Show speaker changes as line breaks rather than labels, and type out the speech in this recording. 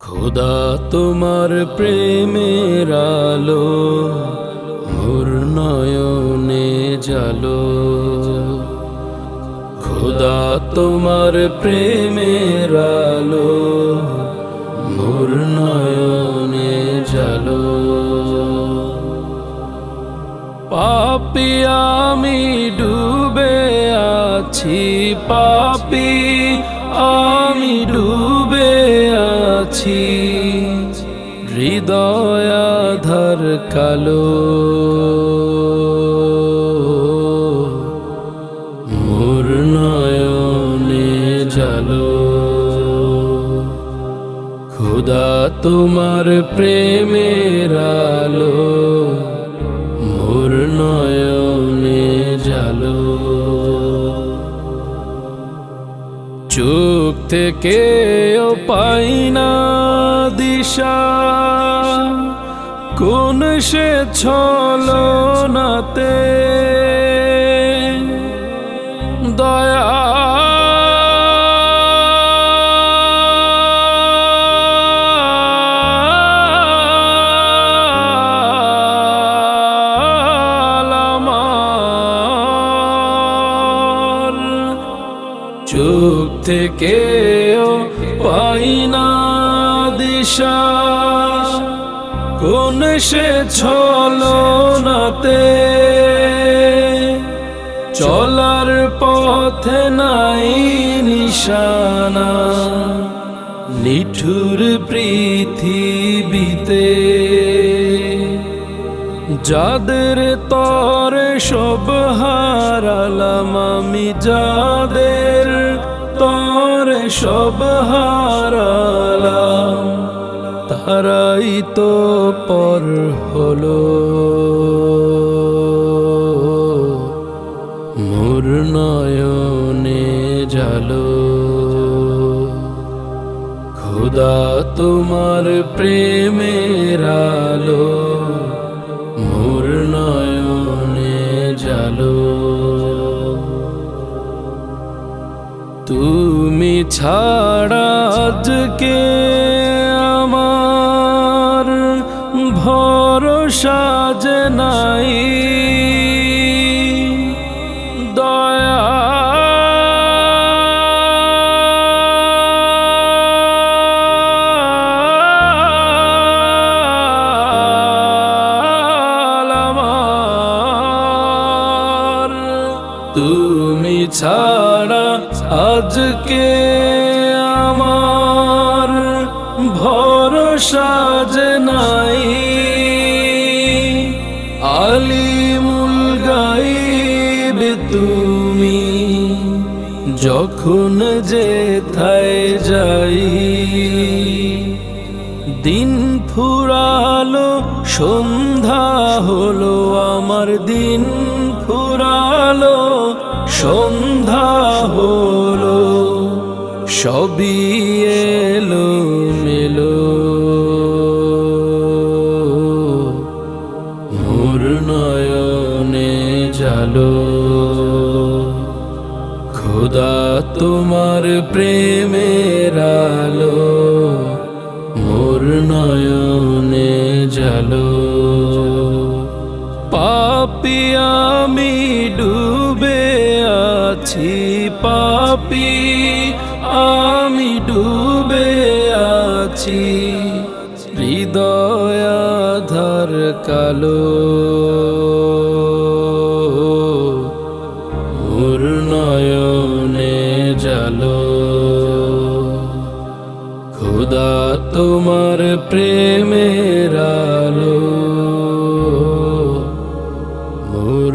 খোদা তোমার প্রেমের আলো, মোর নয়নে জালো। খোদা তোমার প্রেমের আলো, মোর নয়নে জালো। পাপি আমি ডুবে আছি, পাপি আমি ডুবে আছি হৃদয়াধার কালো। মোর জালো। খুদা তোমার প্রেমের আলো। চোখ থেকে পাই না দিশা। কোন সে ছলো চোখ থেকে পাই না দিশা। কোন সে ছলো নাতে চলার পথে নাই নিশানা। নিঠুর পৃথিবীতে যাদের তরে সব হারালাম আমি, যাদের তরে সব হারালাম, তারাই তো পর হলো। মোর নয়নে জালো খুদা তোমার প্রেমের আলো। জালো তুমি ছাড়া আজকে আমার ভরসা যে নাই। তুমি ছাড়া আজকে আমার ভরসা যে নাই। আলিমুল গাইবে তুমি যখন যে যেথায় যাই। দিন ফুরালো, সন্ধ্যা হলো আমার দিন। সন্ধ্যা হলো, সবই এলো মেলো। মোর নয়নে জালো। খোদা তোমার প্রেমের আলো মোর নয়নে জালো। আছি পাপি, আমি ডুবে আছি। হৃদয় আধার কালো। মোর নয়নে জালো খুদা তোমার প্রেমের আলো। মোর